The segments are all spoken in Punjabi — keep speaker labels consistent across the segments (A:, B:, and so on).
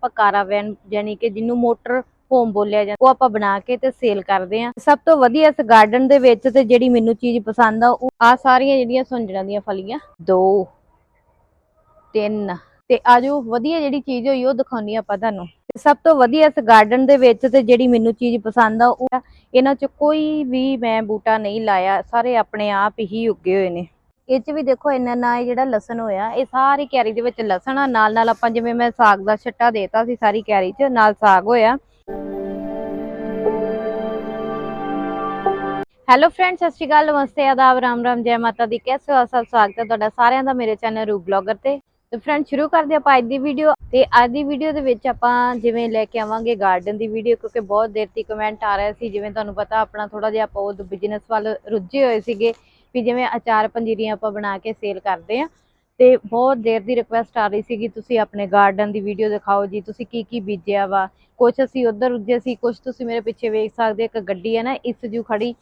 A: ਆਪਾਂ ਕਾਰਾਵੈਨ ਯਾਨੀ ਕਿ ਜਿਹਨੂੰ ਮੋਟਰ ਹੋਮ ਬੋਲਿਆ ਜਾਂਦਾ, ਉਹ ਆਪਾਂ ਬਣਾ ਕੇ ਤੇ ਸੇਲ ਕਰਦੇ ਆ ਸਭ ਤੋਂ ਵਧੀਆ ਇਸ ਗਾਰਡਨ ਦੇ ਵਿੱਚ ਤੇ ਜਿਹੜੀ ਮੈਨੂੰ ਚੀਜ਼ ਪਸੰਦ ਆ, ਉਹ ਆ ਸਾਰੀਆਂ ਜਿਹੜੀਆਂ ਸੁੰਜੜਾਂ ਦੀਆਂ ਫਲੀਆਂ। ਦੋ, ਤਿੰਨ, ਤੇ ਆਜੋ ਵਧੀਆ ਜਿਹੜੀ ਚੀਜ਼ ਹੋਈ, ਉਹ ਦਿਖਾਉਣੀ ਆਪਾਂ ਤੁਹਾਨੂੰ। ਸਭ ਤੋਂ ਵਧੀਆ ਇਸ ਗਾਰਡਨ ਦੇ ਵਿੱਚ ਤੇ ਜਿਹੜੀ ਮੈਨੂੰ ਚੀਜ਼ ਪਸੰਦ ਆ, ਉਹ ਇਹਨਾਂ ਚ ਕੋਈ ਵੀ ਮੈਂ ਬੂਟਾ ਨਹੀਂ ਲਾਇਆ, ਸਾਰੇ ਆਪਣੇ ਆਪ ਹੀ ਉੱਗੇ ਹੋਏ ਨੇ। ਇਹ ਚ ਵੀ ਦੇਖੋ ਇੰਨਾ ਨਾ ਇਹ ਜਿਹੜਾ ਲਸਣ ਹੋਇਆ, ਇਹ ਸਾਰੀ ਕੈਰੀ ਦੇ ਵਿੱਚ ਲਸਣ ਆ ਨਾਲ ਨਾਲ ਆਪਾਂ ਜਿਵੇਂ ਮੈਂ ਸਾਗ ਦਾ ਛੱਟਾ ਦੇਤਾ ਸੀ ਸਾਰੀ ਕੈਰੀ ਚ, ਨਾਲ ਸਾਗ ਹੋਇਆ। ਹੈਲੋ ਫਰੈਂਡਸ ਸਤਿ ਸ਼੍ਰੀ ਅਕਾਲ, ਨਮਸਤੇ, ਆਦਾਬ, ਰਾਮ ਰਾਮ, ਜੈ ਮਾਤਾ ਦੀ, ਕੈਸੇ ਹੋ ਸਭ? ਸਵਾਗਤ ਹੈ ਤੁਹਾਡਾ ਸਾਰਿਆਂ ਦਾ ਮੇਰੇ ਚੈਨਲ ਰੂਪ ਬਲੌਗਰ ਤੇ। ਤੇ ਫਰੈਂਡ ਸ਼ੁਰੂ ਕਰਦੇ ਆਪਾਂ ਅੱਜ ਦੀ ਵੀਡੀਓ ਤੇ ਅੱਜ ਦੀ ਵੀਡੀਓ ਦੇ ਵਿੱਚ ਆਪਾਂ ਜਿਵੇਂ ਲੈ ਕੇ ਆਵਾਂਗੇ ਗਾਰਡਨ ਦੀ ਵੀਡੀਓ ਕਿਉਂਕਿ ਬਹੁਤ ਦੇਰ ਦੀ ਕਮੈਂਟ ਆ ਰਿਹਾ ਸੀ। ਜਿਵੇਂ ਤੁਹਾਨੂੰ ਪਤਾ, ਆਪਣਾ ਥੋੜਾ ਜਿਹਾ ਆਪਾਂ ਉਹ ਬਿਜ਼ਨਸ ਵੱਲ ਰੁੱਝੇ ਹੋਏ ਸੀਗੇ। ਵੀ ਜਿਵੇਂ ਅਚਾਰ ਪੰਜੀਰੀਆਂ ਆਪਾਂ ਬਣਾ ਕੇ ਸੇਲ ਕਰਦੇ ਆ ਤੇ ਬਹੁਤ ਦੇਰ ਦੀ ਰਿਕੁਐਸਟ ਆ ਰਹੀ ਸੀਗੀ, ਤੁਸੀਂ ਆਪਣੇ ਗਾਰਡਨ ਦੀ ਵੀਡੀਓ ਦਿਖਾਓ ਜੀ, ਤੁਸੀਂ ਕੀ ਕੀ ਬੀਜਿਆ ਵਾ? ਕੁਝ ਅਸੀਂ ਉਧਰ ਰੁੱਝੇ ਸੀ ਕੁਝ ਤੁਸੀਂ ਮੇਰੇ ਪਿੱਛੇ ਵੇਖ ਸਕਦੇ ਇੱਕ ਗੱਡੀ ਹੈ ਨਾ, ਇਸ ਜੂ ਖੜੀ।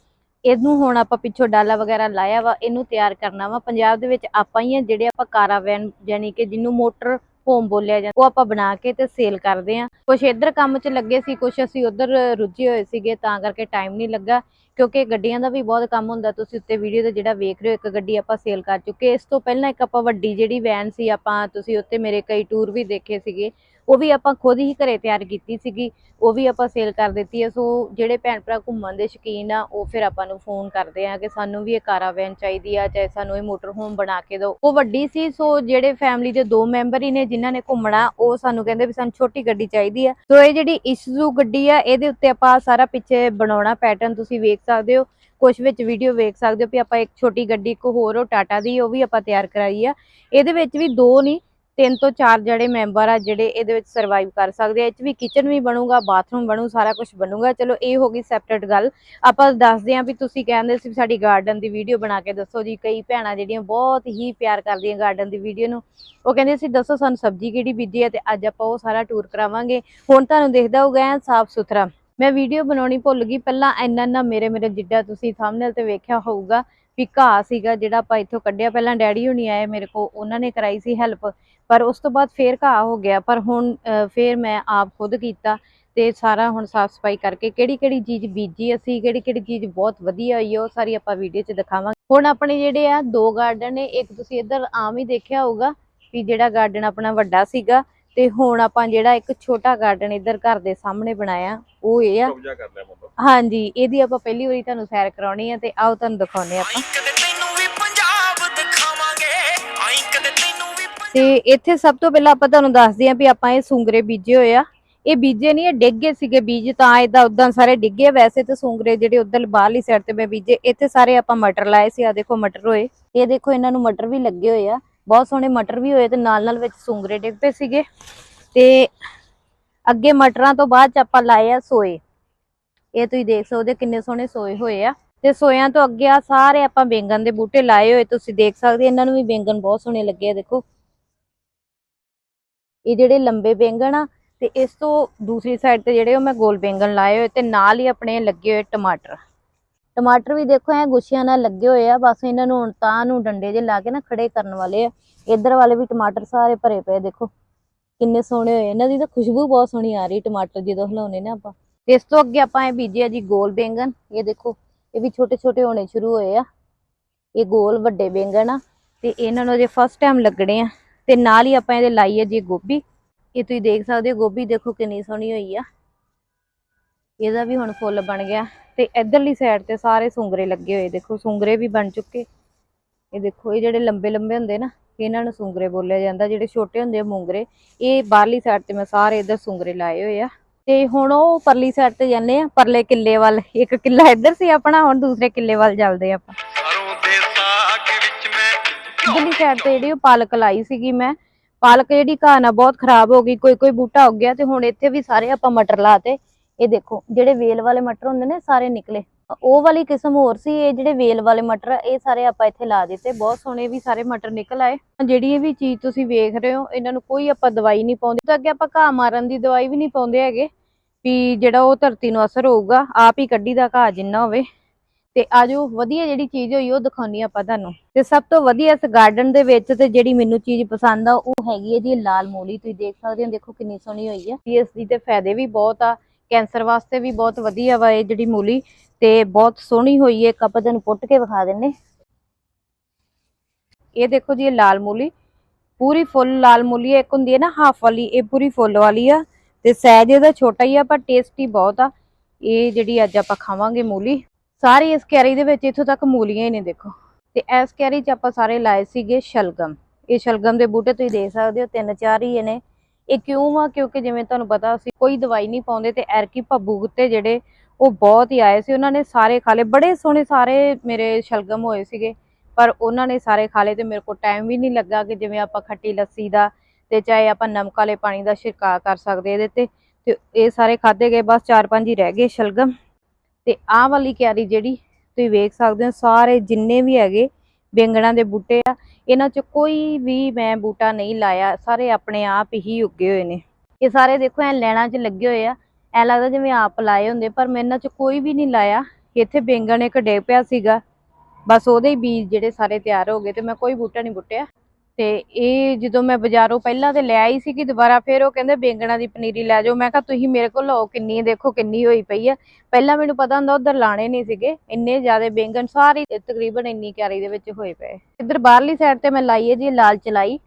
A: ਇਹਨੂੰ ਹੁਣ ਆਪਾਂ ਪਿੱਛੋਂ ਡਾਲਾ ਵਗੈਰਾ ਲਾਇਆ ਵਾ, ਇਹਨੂੰ ਤਿਆਰ ਕਰਨਾ ਵਾ। ਪੰਜਾਬ ਦੇ ਵਿੱਚ ਆਪਾਂ ਹੀ ਆ, ਜਿਹੜੇ ਆਪਾਂ ਕਾਰਾਵੈਨ ਯਾਨੀ ਕਿ ਜਿਹਨੂੰ ਮੋਟਰ ਹੋਮ ਬੋਲਿਆ ਜਾਂਦਾ ਉਹ ਆਪਾਂ ਬਣਾ ਕੇ ਤੇ ਸੇਲ ਕਰਦੇ ਆ ਕੁਝ ਇੱਧਰ ਕੰਮ 'ਚ ਲੱਗੇ ਸੀ ਕੁਝ ਅਸੀਂ ਉੱਧਰ ਰੁੱਝੇ ਹੋਏ ਸੀਗੇ, ਤਾਂ ਕਰਕੇ ਟਾਈਮ ਨਹੀਂ ਲੱਗਾ। ਕਿਉਂਕਿ ਗੱਡੀਆਂ ਦਾ ਵੀ ਬਹੁਤ ਕੰਮ ਹੁੰਦਾ, ਤੁਸੀਂ ਉੱਤੇ ਵੀਡੀਓ ਤੇ ਜਿਹੜਾ ਵੇਖ ਰਹੇ ਹੋ, ਇੱਕ ਗੱਡੀ ਆਪਾਂ ਸੇਲ ਕਰ ਚੁੱਕੇ ਇਸ ਤੋਂ ਪਹਿਲਾਂ ਇੱਕ ਆਪਾਂ ਵੱਡੀ ਜਿਹੜੀ ਵੈਨ ਸੀ, ਆਪਾਂ ਤੁਸੀਂ ਉੱਤੇ ਮੇਰੇ ਕਈ ਟੂਰ ਵੀ ਦੇਖੇ ਸੀਗੇ। ਉਹ ਵੀ ਆਪਾਂ ਖੁਦ ਹੀ ਘਰੇ ਤਿਆਰ ਕੀਤੀ ਸੀਗੀ, ਉਹ ਵੀ ਆਪਾਂ ਸੇਲ ਕਰ ਦਿੱਤੀ ਹੈ। ਸੋ ਜਿਹੜੇ ਭੈਣ ਭਰਾ ਘੁੰਮਣ ਦੇ ਸ਼ੌਕੀਨ ਆ, ਉਹ ਫਿਰ ਆਪਾਂ ਨੂੰ ਫੋਨ ਕਰਦੇ ਆ ਕਿ ਸਾਨੂੰ ਵੀ ਇਹ ਕਾਰਾਵੈਨ ਚਾਹੀਦੀ ਆ, ਚਾਹੇ ਸਾਨੂੰ ਇਹ ਮੋਟਰ ਹੋਮ ਬਣਾ ਕੇ ਦਿਓ। ਉਹ ਵੱਡੀ ਸੀ, ਸੋ ਜਿਹੜੇ ਫੈਮਿਲੀ ਦੇ ਦੋ ਮੈਂਬਰ ਹੀ ਨੇ ਜਿਨ੍ਹਾਂ ਨੇ ਘੁੰਮਣਾ, ਉਹ ਸਾਨੂੰ ਕਹਿੰਦੇ ਵੀ ਸਾਨੂੰ ਛੋਟੀ ਗੱਡੀ ਚਾਹੀਦੀ ਆ। ਸੋ ਇਹ ਜਿਹੜੀ ਇਸ਼ੂ ਗੱਡੀ ਆ, ਇਹਦੇ ਉੱਤੇ ਆਪਾਂ ਸਾਰਾ ਪਿੱਛੇ ਬਣਾਉਣਾ ਪੈਟਰਨ ਤੁਸੀਂ ਵੇਖ ਸਕਦੇ ਹੋ। ਕੁਝ ਵਿੱਚ ਵੀਡੀਓ ਵੇਖ ਸਕਦੇ ਹੋ ਵੀ ਆਪਾਂ ਇੱਕ ਛੋਟੀ ਗੱਡੀ, ਇੱਕ ਹੋਰ ਉਹ ਟਾਟਾ ਦੀ, ਉਹ ਵੀ ਆਪਾਂ ਤਿਆਰ ਕਰਾਈ ਆ। ਇਹਦੇ ਵਿੱਚ ਵੀ ਦੋ ਨਹੀਂ ਤਿੰਨ ਤੋਂ ਚਾਰ ਜਿਹੜੇ ਮੈਂਬਰ ਆ ਜਿਹੜੇ ਇਹਦੇ ਵਿੱਚ ਸਰਵਾਈਵ ਕਰ ਸਕਦੇ ਆ, ਇਹ 'ਚ ਵੀ ਕਿਚਨ ਵੀ ਬਣੂਗਾ ਬਾਥਰੂਮ ਬਣੂ, ਸਾਰਾ ਕੁਝ ਬਣੂਗਾ। ਚਲੋ, ਇਹ ਹੋ ਗਈ ਸੈਪਰੇਟ ਗੱਲ। ਆਪਾਂ ਦੱਸਦੇ ਆਂ ਵੀ ਤੁਸੀਂ ਕਹਿੰਦੇ ਸੀ ਵੀ ਸਾਡੀ ਗਾਰਡਨ ਦੀ ਵੀਡੀਓ ਬਣਾ ਕੇ ਦੱਸੋ ਜੀ, ਕਈ ਭੈਣਾਂ ਜਿਹੜੀਆਂ ਬਹੁਤ ਹੀ ਪਿਆਰ ਕਰਦੀਆਂ ਗਾਰਡਨ ਦੀ ਵੀਡੀਓ ਨੂੰ। ਉਹ ਕਹਿੰਦੇ ਸੀ, ਦੱਸੋ ਸਾਨੂੰ ਸਬਜ਼ੀ ਕਿਹੜੀ ਬੀਜੀ ਹੈ ਤੇ ਅੱਜ ਆਪਾਂ ਉਹ ਸਾਰਾ ਟੂਰ ਕਰਾਵਾਂਗੇ। ਹੁਣ ਤੁਹਾਨੂੰ ਦੇਖਦਾ ਹੋਊਗਾ ਐਨ ਸਾਫ਼ ਸੁਥਰਾ। ਮੈਂ ਵੀਡੀਓ ਬਣਾਉਣੀ ਭੁੱਲ ਗਈ, ਪਹਿਲਾਂ ਇੰਨਾ ਇੰਨਾ ਮੇਰੇ ਮੇਰੇ ਜਿੱਡਾ ਤੁਸੀਂ ਥੰਬਨੇਲ ਤੇ ਵੇਖਿਆ ਹੋਊਗਾ ਵੀ ਘਾਹ ਸੀਗਾ ਜਿਹੜਾ ਆਪਾਂ ਇੱਥੋਂ ਕੱਢਿਆ। ਪਹਿਲਾਂ ਡੈਡੀ ਹੁਣੀ ਆਏ ਮੇਰੇ ਕੋ ਉਹਨਾਂ ਨੇ ਕਰਾਈ ਸੀ ਹੈਲਪ ਪਰ ਉਸ ਤੋਂ ਬਾਅਦ ਫੇਰ ਘਾਹ ਹੋ ਗਿਆ ਪਰ ਹੁਣ ਫੇਰ ਮੈਂ ਆਪ ਖੁਦ ਕੀਤਾ ਤੇ ਸਾਰਾ ਹੁਣ ਸਾਫ਼ ਸਫ਼ਾਈ ਕਰਕੇ ਕਿਹੜੀ ਕਿਹੜੀ ਚੀਜ਼ ਬੀਜੀ ਅਸੀਂ ਕਿਹੜੀ ਕਿਹੜੀ ਚੀਜ਼ ਬਹੁਤ ਵਧੀਆ ਹੋਈ ਉਹ ਸਾਰੀ ਆਪਾਂ ਵੀਡੀਓ 'ਚ ਦਿਖਾਵਾਂਗੇ। ਹੁਣ ਆਪਣੇ ਜਿਹੜੇ ਆ ਦੋ ਗਾਰਡਨ ਨੇ ਇੱਕ ਤੁਸੀਂ ਇੱਧਰ ਆਮ ਹੀ ਦੇਖਿਆ ਹੋਊਗਾ ਵੀ ਜਿਹੜਾ ਗਾਰਡਨ ਆਪਣਾ ਵੱਡਾ ਸੀਗਾ ਤੇ ਹੁਣ ਆਪਾਂ ਜਿਹੜਾ ਇੱਕ ਛੋਟਾ ਗਾਰਡਨ ਇੱਧਰ ਘਰ ਦੇ ਸਾਹਮਣੇ ਬਣਾਇਆ ਉਹ ਇਹ ਆ। ਹਾਂਜੀ ਇਹਦੀ ਆਪਾਂ ਪਹਿਲੀ ਵਾਰੀ ਤੁਹਾਨੂੰ ਸੈਰ ਕਰਾਉਣੀ ਆ ਤੇ ਆਓ ਤੁਹਾਨੂੰ ਦਿਖਾਉਨੇ ਆ ਆਪਾਂ। ਤੇ ਇੱਥੇ ਸਭ ਤੋਂ ਪਹਿਲਾਂ ਆਪਾਂ ਤੁਹਾਨੂੰ ਦੱਸਦੇ ਆਂ ਵੀ ਆਪਾਂ ਇਹ ਸੁੰਗਰੇ ਬੀਜੇ ਹੋਏ ਆ। ਇਹ ਬੀਜੇ ਨਹੀਂ, ਇਹ ਡਿੱਗੇ ਸੀਗੇ ਬੀਜ, ਤਾਂ ਇਦਾਂ ਉਦਾਂ ਸਾਰੇ ਡਿੱਗੇ ਵੈਸੇ ਤੇ ਸੁੰਗਰੇ ਜਿਹੜੇ ਉਧਰ ਬਾਹਰਲੀ ਸਾਈਡ ਤੇ ਮੈਂ ਬੀਜੇ, ਇੱਥੇ ਸਾਰੇ ਆਪਾਂ ਮਟਰ ਲਾਏ ਸੀ ਆ ਦੇਖੋ ਮਟਰ ਹੋਏ। ਇਹ ਦੇਖੋ ਇਹਨਾਂ ਨੂੰ ਮਟਰ ਵੀ ਲੱਗੇ ਹੋਏ ਆ। ਬਹੁਤ ਸੋਹਣੇ ਮਟਰ ਵੀ ਹੋਏ ਤੇ ਨਾਲ ਨਾਲ ਵਿੱਚ ਸੁੰਗਰੇ ਡਿੱਗ ਪਏ ਸੀਗੇ। ਤੇ ਅੱਗੇ ਮਟਰਾਂ ਤੋਂ ਬਾਅਦ ਚ ਆਪਾਂ ਲਾਏ ਆ ਸੋਏ। ਇਹ ਤੁਸੀਂ ਦੇਖ ਸਕਦੇ ਕਿੰਨੇ ਸੋਹਣੇ ਸੋਏ ਹੋਏ ਆ। ਤੇ ਸੋਇਆਂ ਤੋਂ ਅੱਗੇ ਆ ਸਾਰੇ ਆਪਾਂ ਬੈਂਗਣ ਦੇ ਬੂਟੇ ਲਾਏ ਹੋਏ, ਤੁਸੀਂ ਦੇਖ ਸਕਦੇ ਇਹਨਾਂ ਨੂੰ ਵੀ ਬੈਂਗਣ ਬਹੁਤ ਸੋਹਣੇ ਲੱਗੇ ਆ, ਦੇਖੋ। ਇਹ ਜਿਹੜੇ ਲੰਬੇ ਬੈਂਗਣ ਆ, ਤੇ ਇਸ ਤੋਂ ਦੂਸਰੀ ਸਾਈਡ ਤੇ ਜਿਹੜੇ ਉਹ ਮੈਂ ਗੋਲ ਬੈਂਗਣ ਲਾਏ ਹੋਏ, ਤੇ ਨਾਲ ਹੀ ਆਪਣੇ ਲੱਗੇ ਹੋਏ ਟਮਾਟਰ। ਟਮਾਟਰ ਵੀ ਦੇਖੋ, ਐ ਗੁੱਛਿਆਂ ਨਾਲ ਲੱਗੇ ਹੋਏ ਆ, ਬਸ ਇਹਨਾਂ ਨੂੰ ਹੁਣ ਤਾਂ ਨੂੰ ਡੰਡੇ ਜੇ ਲਾ ਕੇ ਨਾ ਖੜੇ ਕਰਨ ਵਾਲੇ ਆ। ਇੱਧਰ ਵਾਲੇ ਵੀ ਟਮਾਟਰ ਸਾਰੇ ਭਰੇ ਪਏ ਦੇਖੋ, ਕਿੰਨੇ ਸੋਹਣੇ ਹੋਏ ਇਹਨਾਂ ਦੀ ਤਾਂ ਖੁਸ਼ਬੂ ਬਹੁਤ ਸੋਹਣੀ ਆ ਰਹੀ, ਟਮਾਟਰ ਜਦੋਂ ਹਿਲਾਉਣੇ ਨਾ ਆਪਾਂ। ਇਸ ਤੋਂ ਅੱਗੇ ਆਪਾਂ ਇਹ ਬੀਜੇ ਆ ਜੀ ਗੋਲ ਬੈਂਗਣ। ਇਹ ਦੇਖੋ, ਇਹ ਵੀ ਛੋਟੇ ਛੋਟੇ ਹੋਣੇ ਸ਼ੁਰੂ ਹੋਏ ਆ। ਇਹ ਗੋਲ ਵੱਡੇ ਬੈਂਗਣ ਆ, ਤੇ ਇਹਨਾਂ ਨੂੰ ਅਜੇ ਫਸਟ ਟਾਈਮ ਲੱਗਣੇ ਆ। ਤੇ ਨਾਲ ਹੀ ਆਪਾਂ ਇਹਦੇ ਲਾਈ ਹੈ ਜੀ ਗੋਭੀ। ਇਹ ਤੁਸੀਂ ਦੇਖ ਸਕਦੇ ਹੋ, ਗੋਭੀ ਦੇਖੋ ਕਿੰਨੀ ਸੋਹਣੀ ਹੋਈ ਆ। ਇਹਦਾ ਵੀ ਹੁਣ ਫੁੱਲ ਬਣ ਗਿਆ। ਤੇ ਇਧਰਲੀ ਸਾਈਡ ਤੇ ਸਾਰੇ ਸੁੰਗਰੇ ਲੱਗੇ ਹੋਏ, ਦੇਖੋ ਸੁੰਗਰੇ ਵੀ ਬਣ ਚੁੱਕੇ। ਇਹ ਦੇਖੋ, ਇਹ ਜਿਹੜੇ ਲੰਬੇ ਲੰਬੇ ਹੁੰਦੇ ਨਾ, ਇਹਨਾਂ ਨੂੰ ਸੁੰਗਰੇ ਬੋਲਿਆ ਜਾਂਦਾ। ਜਿਹੜੇ ਛੋਟੇ ਹੁੰਦੇ ਆ ਮੂੰਗਰੇ, ਇਹ ਬਾਹਰਲੀ ਸਾਈਡ ਤੇ ਮੈਂ ਸਾਰੇ ਇਧਰ ਸੁੰਗਰੇ ਲਾਏ ਹੋਏ ਆ। ਤੇ ਹੁਣ ਉਹ ਪਰਲੀ ਸਾਈਡ ਤੇ ਜਾਂਦੇ ਆ, ਪਰਲੇ ਕਿੱਲੇ ਵੱਲ। ਇੱਕ ਕਿੱਲਾ ਇੱਧਰ ਸੀ ਆਪਣਾ, ਹੁਣ ਦੂਸਰੇ ਕਿੱਲੇ ਵੱਲ ਚੱਲਦੇ ਆ ਆਪਾਂ। ਇਧਰਲੀ ਸਾਈਡ ਤੇ ਜਿਹੜੀ ਉਹ ਪਾਲਕ ਲਾਈ ਸੀਗੀ ਮੈਂ। ਪਾਲਕ ਜਿਹੜੀ ਘਾਹ ਨਾਲ ਬਹੁਤ ਖਰਾਬ ਹੋ ਗਈ, ਕੋਈ ਕੋਈ ਬੂਟਾ ਉੱਗ ਗਿਆ ਤੇ ਹੁਣ ਇੱਥੇ ਵੀ ਸਾਰੇ ਆਪਾਂ ਮਟਰ ਲਾਤੇ ਇਹ ਦੇਖੋ, ਜਿਹੜੇ ਵੇਲ ਵਾਲੇ ਮਟਰ ਹੁੰਦੇ ਨੇ, ਸਾਰੇ ਨਿਕਲੇ। ਉਹ ਵਾਲੀ ਕਿਸਮ ਹੋਰ ਸੀ, ਇਹ ਜਿਹੜੇ ਵੇਲ ਵਾਲੇ ਮਟਰ ਇਹ ਸਾਰੇ ਆਪਾਂ ਇੱਥੇ ਲਾ ਦਿੱਤੇ। ਬਹੁਤ ਸੋਹਣੇ ਵੀ ਸਾਰੇ ਮਟਰ ਨਿਕਲ ਆਏ। ਜਿਹੜੀ ਇਹ ਵੀ ਚੀਜ਼ ਤੁਸੀਂ ਵੇਖ ਰਹੇ ਹੋ, ਇਹਨਾਂ ਨੂੰ ਕੋਈ ਆਪਾਂ ਦਵਾਈ ਨਹੀਂ ਪਾਉਂਦੇ। ਤਾਂ ਅੱਗੇ ਆਪਾਂ ਘਾਹ ਮਾਰਨ ਦੀ ਦਵਾਈ ਵੀ ਨਹੀਂ ਪਾਉਂਦੇ ਹੈਗੇ, ਵੀ ਜਿਹੜਾ ਉਹ ਧਰਤੀ ਨੂੰ ਅਸਰ ਹੋਊਗਾ, ਆਪ ਹੀ ਕੱਢੀ ਦਾ ਘਾਹ ਜਿੰਨਾ ਹੋਵੇ। ਤੇ ਆਜੋ, ਵਧੀਆ ਜਿਹੜੀ ਚੀਜ਼ ਹੋਈ, ਉਹ ਦਿਖਾਉਣੀ ਆਪਾਂ ਤੁਹਾਨੂੰ। ਤੇ ਸਭ ਤੋਂ ਵਧੀਆ ਇਸ ਗਾਰਡਨ ਦੇ ਵਿੱਚ ਤੇ ਜਿਹੜੀ ਮੈਨੂੰ ਚੀਜ਼ ਪਸੰਦ ਆ, ਉਹ ਹੈਗੀ ਹੈ ਜੀ ਲਾਲ ਮੂਲੀ। ਤੁਸੀਂ ਦੇਖ ਸਕਦੇ ਹੋ, ਦੇਖੋ ਕਿੰਨੀ ਸੋਹਣੀ ਹੋਈ ਆ ਇਸ ਦੀ ਤੇ ਫਾਇਦੇ ਵੀ ਬਹੁਤ ਆ, ਕੈਂਸਰ ਵਾਸਤੇ ਵੀ ਬਹੁਤ ਵਧੀਆ ਵਾ ਇਹ ਜਿਹੜੀ ਮੂਲੀ। ਤੇ ਬਹੁਤ ਸੋਹਣੀ ਹੋਈ ਹੈ ਕੱਪ ਆਪਾਂ ਤੁਹਾਨੂੰ ਪੁੱਟ ਕੇ ਵਿਖਾ ਦਿੰਨੇ। ਇਹ ਦੇਖੋ ਜੀ, ਇਹ ਲਾਲ ਮੂਲੀ। ਪੂਰੀ ਫੁੱਲ ਲਾਲ ਮੂਲੀ ਇੱਕ ਹੁੰਦੀ ਹੈ ਨਾ ਹਾਫ ਵਾਲੀ, ਇਹ ਪੂਰੀ ਫੁੱਲ ਵਾਲੀ ਆ। ਤੇ ਸਾਈਜ਼ ਇਹਦਾ ਛੋਟਾ ਹੀ ਆ, ਪਰ ਟੇਸਟੀ ਬਹੁਤ ਆ। ਇਹ ਜਿਹੜੀ ਅੱਜ ਆਪਾਂ ਖਾਵਾਂਗੇ ਮੂਲੀ ਸਾਰੀ ਇਸ ਕੈਰੀ ਦੇ ਵਿੱਚ ਇੱਥੋਂ ਤੱਕ ਮੂਲੀਆਂ ਹੀ ਨੇ, ਦੇਖੋ। ਤੇ ਇਸ ਕੈਰੀ 'ਚ ਆਪਾਂ ਸਾਰੇ ਲਾਏ ਸੀਗੇ ਸ਼ਲਗਮ। ਇਹ ਸ਼ਲਗਮ ਦੇ ਬੂਟੇ ਤੁਸੀਂ ਦੇਖ ਸਕਦੇ ਹੋ, ਤਿੰਨ ਚਾਰ ਹੀ ਨੇ ਇਹ ਕਿਉਂ ਆ ਕਿਉਂਕਿ ਜਿਵੇਂ ਤੁਹਾਨੂੰ ਪਤਾ, ਅਸੀਂ ਕੋਈ ਦਵਾਈ ਨਹੀਂ ਪਾਉਂਦੇ ਤੇ ਐਰਕੀ ਭੱਬੂ ਕੁੱਤੇ ਜਿਹੜੇ, ਉਹ ਬਹੁਤ ਹੀ ਆਏ ਸੀ। ਉਹਨਾਂ ਨੇ ਸਾਰੇ ਖਾ ਲਏ। ਬੜੇ ਸੋਹਣੇ ਸਾਰੇ ਮੇਰੇ ਸ਼ਲਗਮ ਹੋਏ ਸੀਗੇ, ਪਰ ਉਹਨਾਂ ਨੇ ਸਾਰੇ ਖਾ ਲਏ ਤੇ ਮੇਰੇ ਕੋਲ ਟਾਈਮ ਵੀ ਨਹੀਂ ਲੱਗਾ ਕਿ ਜਿਵੇਂ ਆਪਾਂ ਖੱਟੀ ਲੱਸੀ ਦਾ ਤੇ ਚਾਹੇ ਆਪਾਂ ਨਮਕ ਵਾਲੇ ਪਾਣੀ ਦਾ ਛਿੜਕਾਅ ਕਰ ਸਕਦੇ ਇਹਦੇ ਤੇ। ਤੇ ਇਹ ਸਾਰੇ ਖਾਦੇ ਗਏ, ਬਸ ਚਾਰ ਪੰਜ ਹੀ ਰਹਿ ਗਏ ਸ਼ਲਗਮ। ਤੇ ਆਹ ਵਾਲੀ ਕਿਆਰੀ ਜਿਹੜੀ ਤੁਸੀਂ ਵੇਖ ਸਕਦੇ ਹੋ, ਸਾਰੇ ਜਿੰਨੇ ਵੀ ਹੈਗੇ ਬੈਂਗਣਾਂ ਦੇ ਬੂਟੇ ਆ, ਇਹਨਾਂ 'ਚ ਕੋਈ ਵੀ ਮੈਂ ਬੂਟਾ ਨਹੀਂ ਲਾਇਆ, ਸਾਰੇ ਆਪਣੇ ਆਪ ਹੀ ਉੱਗੇ ਹੋਏ ਨੇ। ਇਹ ਸਾਰੇ ਦੇਖੋ, ਐ ਲੈਣਾ 'ਚ ਲੱਗੇ ਹੋਏ ਆ। ਐ ਲੱਗਦਾ ਜਿਵੇਂ ਆਪ ਲਾਏ ਹੁੰਦੇ, ਪਰ ਮੈਂ ਇਹਨਾਂ 'ਚ ਕੋਈ ਵੀ ਨਹੀਂ ਲਾਇਆ। ਇੱਥੇ ਬੈਂਗਣ ਇੱਕ ਡੇ ਪਿਆ ਸੀਗਾ। ਬਸ ਉਹਦੇ ਹੀ ਬੀਜ ਜਿਹੜੇ ਸਾਰੇ ਤਿਆਰ ਹੋ ਗਏ ਤੇ ਮੈਂ ਕੋਈ ਬੂਟਾ ਨਹੀਂ ਬੁੱਟਿਆ। ਤੇ ਇਹ ਜਦੋਂ ਮੈਂ ਬਾਜ਼ਾਰੋਂ ਪਹਿਲਾਂ ਤੇ ਲੈ ਆਈ ਸੀ ਕਿ ਦੁਬਾਰਾ, ਫਿਰ ਉਹ ਕਹਿੰਦੇ ਬੇਂਗਣਾ ਦੀ ਪਨੀਰੀ ਲੈ ਜਾਓ। ਮੈਂ ਕਿਹਾ, ਤੁਸੀਂ ਮੇਰੇ ਕੋਲ ਲਓ, ਕਿੰਨੀ ਦੇਖੋ ਕਿੰਨੀ ਹੋਈ ਪਈ ਆ ਪਹਿਲਾਂ ਮੈਨੂੰ ਪਤਾ ਹੁੰਦਾ ਉਧਰ ਲਾਣੇ ਨਹੀਂ ਸੀਗੇ, ਇੰਨੇ ਜ਼ਿਆਦਾ ਬੇਂਗਣ ਸਾਰੀ ਤਕਰੀਬਨ ਇੰਨੀ ਕਿਆਰੀ ਦੇ ਵਿੱਚ ਹੋਏ ਪਏ। ਇੱਧਰ ਬਾਹਰਲੀ ਸਾਈਡ ਤੇ ਮੈਂ ਲਾਈ ਹੈ ਜੀ ਲਾਲ ਚਲਾਈ।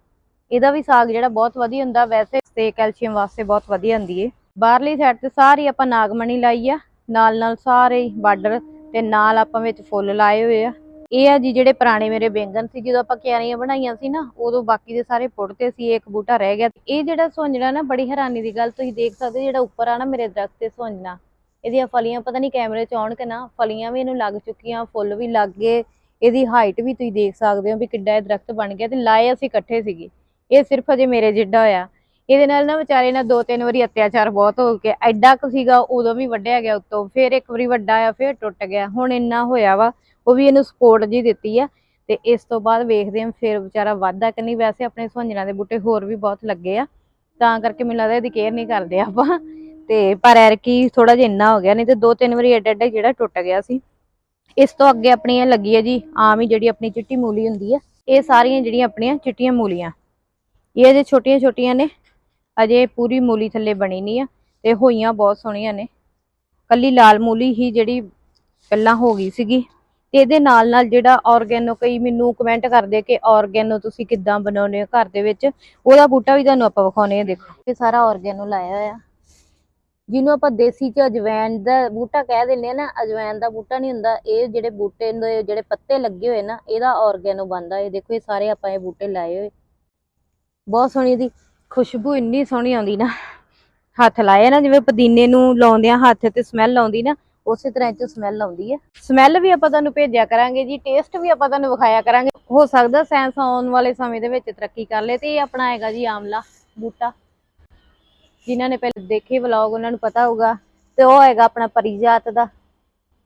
A: ਇਹਦਾ ਵੀ ਸਾਗ ਜਿਹੜਾ ਬਹੁਤ ਵਧੀਆ ਹੁੰਦਾ, ਵੈਸੇ ਤੇ ਕੈਲਸ਼ੀਅਮ ਵਾਸਤੇ ਬਹੁਤ ਵਧੀਆ ਹੁੰਦੀ ਹੈ ਬਾਹਰਲੀ ਸਾਈਡ ਤੇ ਸਾਰੀ ਆਪਾਂ ਨਾਗਮਣੀ ਲਾਈ ਆ। ਨਾਲ ਨਾਲ ਸਾਰੇ ਬਾਰਡਰ ਤੇ ਨਾਲ ਆਪਾਂ ਵਿੱਚ ਫੁੱਲ ਲਾਏ ਹੋਏ ਆ। ਇਹ ਆ ਜੀ ਜਿਹੜੇ ਪੁਰਾਣੇ ਮੇਰੇ ਬੈਂਗਣ ਸੀ, ਜਦੋਂ ਆਪਾਂ ਕਿਆਰੀਆਂ ਬਣਾਈਆਂ ਸੀ ਨਾ, ਉਦੋਂ ਬਾਕੀ ਦੇ ਸਾਰੇ ਪੁੱਟਦੇ ਸੀ, ਇੱਕ ਬੂਟਾ ਰਹਿ ਗਿਆ। ਇਹ ਜਿਹੜਾ ਸੁੰਜਣਾ ਨਾ, ਬੜੀ ਹੈਰਾਨੀ ਦੀ ਗੱਲ, ਤੁਸੀਂ ਦੇਖ ਸਕਦੇ ਹੋ ਜਿਹੜਾ ਉੱਪਰ ਆ ਨਾ ਮੇਰੇ ਦਰਖਤ ਤੇ ਸੁੰਜਣਾ। ਇਹਦੀਆਂ ਫਲੀਆਂ ਪਤਾ ਨਹੀਂ ਕੈਮਰੇ 'ਚ ਆਉਣ ਕਿ ਨਾ, ਫਲੀਆਂ ਵੀ ਇਹਨੂੰ ਲੱਗ ਚੁੱਕੀਆਂ, ਫੁੱਲ ਵੀ ਲੱਗ ਗਏ। ਇਹਦੀ ਹਾਈਟ ਵੀ ਤੁਸੀਂ ਦੇਖ ਸਕਦੇ ਹੋ ਵੀ ਕਿੱਡਾ ਇਹ ਦਰਖਤ ਬਣ ਗਿਆ ਤੇ ਲਾਏ ਅਸੀਂ ਇਕੱਠੇ ਸੀਗੇ। ਇਹ ਸਿਰਫ ਅਜੇ ਮੇਰੇ ਜਿੱਡਾ ਹੋਇਆ। ਇਹਦੇ ਨਾਲ ਨਾ ਵਿਚਾਰੇ ਨਾਲ ਦੋ ਤਿੰਨ ਵਾਰੀ ਅਤਿਆਚਾਰ ਬਹੁਤ ਹੋ ਗਿਆ ਐਡਾ ਕੁ ਸੀਗਾ, ਉਦੋਂ ਵੀ ਵੱਢਿਆ ਗਿਆ ਉੱਤੋਂ, ਫਿਰ ਇੱਕ ਵਾਰੀ ਵੱਡਾ ਆ, ਫਿਰ ਟੁੱਟ ਗਿਆ। ਹੁਣ ਇੰਨਾ ਹੋਇਆ ਵਾ ਉਹ ਵੀ ਇਹਨੂੰ ਸਪੋਰਟ ਜੀ ਦਿੱਤੀ ਆ ਤੇ ਇਸ ਤੋਂ ਬਾਅਦ ਵੇਖਦੇ ਹਾਂ, ਫਿਰ ਵਿਚਾਰਾ ਵੱਧਦਾ ਕਿ ਨਹੀਂ। ਵੈਸੇ ਆਪਣੇ ਸੁਹੰਜਣਾ ਦੇ ਬੂਟੇ ਹੋਰ ਵੀ ਬਹੁਤ ਲੱਗੇ ਆ, ਤਾਂ ਕਰਕੇ ਮੈਨੂੰ ਲੱਗਦਾ ਇਹਦੀ ਕੇਅਰ ਨਹੀਂ ਕਰਦੇ ਆਪਾਂ। ਤੇ ਪਰ ਐਰਕੀ ਥੋੜਾ ਜਿਹਾ ਇੰਨਾ ਹੋ ਗਿਆ, ਨਹੀਂ ਤੇ ਦੋ ਤਿੰਨ ਵਾਰੀ ਐਡਾ ਐਡਾ ਜਿਹੜਾ ਟੁੱਟ ਗਿਆ ਸੀ। ਇਸ ਤੋਂ ਅੱਗੇ ਆਪਣੀ ਇਹ ਲੱਗੀ ਹੈ ਜੀ, ਆਮ ਹੀ ਜਿਹੜੀ ਆਪਣੀ ਚਿੱਟੀ ਮੂਲੀ ਹੁੰਦੀ ਆ, ਇਹ ਸਾਰੀਆਂ ਜਿਹੜੀਆਂ ਆਪਣੀਆਂ ਚਿੱਟੀਆਂ ਮੂਲੀਆਂ। ਇਹ ਅਜੇ ਛੋਟੀਆਂ ਛੋਟੀਆਂ ਨੇ, ਅਜੇ ਪੂਰੀ ਮੂਲੀ ਥੱਲੇ ਬਣੀ ਨਹੀਂ ਆ ਤੇ ਹੋਈਆਂ ਬਹੁਤ ਸੋਹਣੀਆਂ ਨੇ। ਕੱਲੀ ਲਾਲ ਮੂਲੀ ਹੀ ਜਿਹੜੀ ਪਹਿਲਾਂ ਹੋ ਗਈ ਸੀਗੀ। ਤੇ ਇਹਦੇ ਨਾਲ ਨਾਲ ਜਿਹੜਾ ਆਰਗੈਨੋ ਕਈ ਮੈਨੂੰ ਕਮੈਂਟ ਕਰਦੇ ਕਿ ਆਰਗੈਨੋ ਤੁਸੀਂ ਕਿੱਦਾਂ ਬਣਾਉਂਦੇ ਹੋ ਘਰ ਦੇ ਵਿੱਚ। ਉਹਦਾ ਬੂਟਾ ਵੀ ਤੁਹਾਨੂੰ ਆਪਾਂ ਵਿਖਾਉਨੇ ਆ ਦੇਖੋ। ਇਹ ਸਾਰਾ ਆਰਗੈਨੋ ਲਾਇਆ ਹੋਇਆ। ਜਿਹਨੂੰ ਆਪਾਂ ਦੇਸੀ ਚ ਅਜਵੈਨ ਦਾ ਬੂਟਾ ਕਹਿ ਦਿੰਦੇ ਆ ਨਾ ਅਜਵੈਨ ਦਾ ਬੂਟਾ ਨਹੀਂ ਹੁੰਦਾ। ਇਹ ਜਿਹੜੇ ਬੂਟੇ ਦੇ ਜਿਹੜੇ ਪੱਤੇ ਲੱਗੇ ਹੋਏ ਨਾ, ਇਹਦਾ ਆਰਗੈਨੋ ਬਣਦਾ। ਇਹ ਦੇਖੋ, ਇਹ ਸਾਰੇ ਆਪਾਂ ਇਹ ਬੂਟੇ ਲਾਏ ਹੋਏ। ਬਹੁਤ ਸੋਹਣੀ ਦੀ ਖੁਸ਼ਬੂ ਇੰਨੀ ਸੋਹਣੀ ਆਉਂਦੀ ਨਾ। ਹੱਥ ਲਾਏ ਨਾ, ਜਿਵੇਂ ਪੁਦੀਨੇ ਨੂੰ ਲਾਉਂਦੇ ਆ, ਹੱਥ ਤੇ ਸਮੈਲ ਆਉਂਦੀ ਨਾ। ਉਸੇ ਤਰ੍ਹਾਂ ਇਹ ਚ ਸਮੈਲ ਆਉਂਦੀ ਹੈ ਸਮੈਲ ਵੀ ਆਪਾਂ ਤੁਹਾਨੂੰ ਭੇਜਿਆ ਕਰਾਂਗੇ ਜੀ ਟੇਸਟ ਵੀ ਆਪਾਂ ਤੁਹਾਨੂੰ ਵਿਖਾਇਆ ਕਰਾਂਗੇ। ਹੋ ਸਕਦਾ ਸਾਇੰਸ ਆਉਣ ਵਾਲੇ ਸਮੇਂ ਦੇ ਵਿੱਚ ਤਰੱਕੀ ਕਰ ਲੇ ਤੇ ਇਹ ਆਪਣਾ ਹੈਗਾ ਜੀ ਆਮਲਾ, ਬੂਟਾ। ਜਿਨ੍ਹਾਂ ਨੇ ਪਹਿਲੇ ਦੇਖੇ ਵਲੌਗ ਉਹਨਾਂ ਨੂੰ ਪਤਾ ਹੋਊਗਾ। ਤੇ ਉਹ ਹੈਗਾ ਆਪਣਾ ਪਰਿਜਾਤ ਦਾ।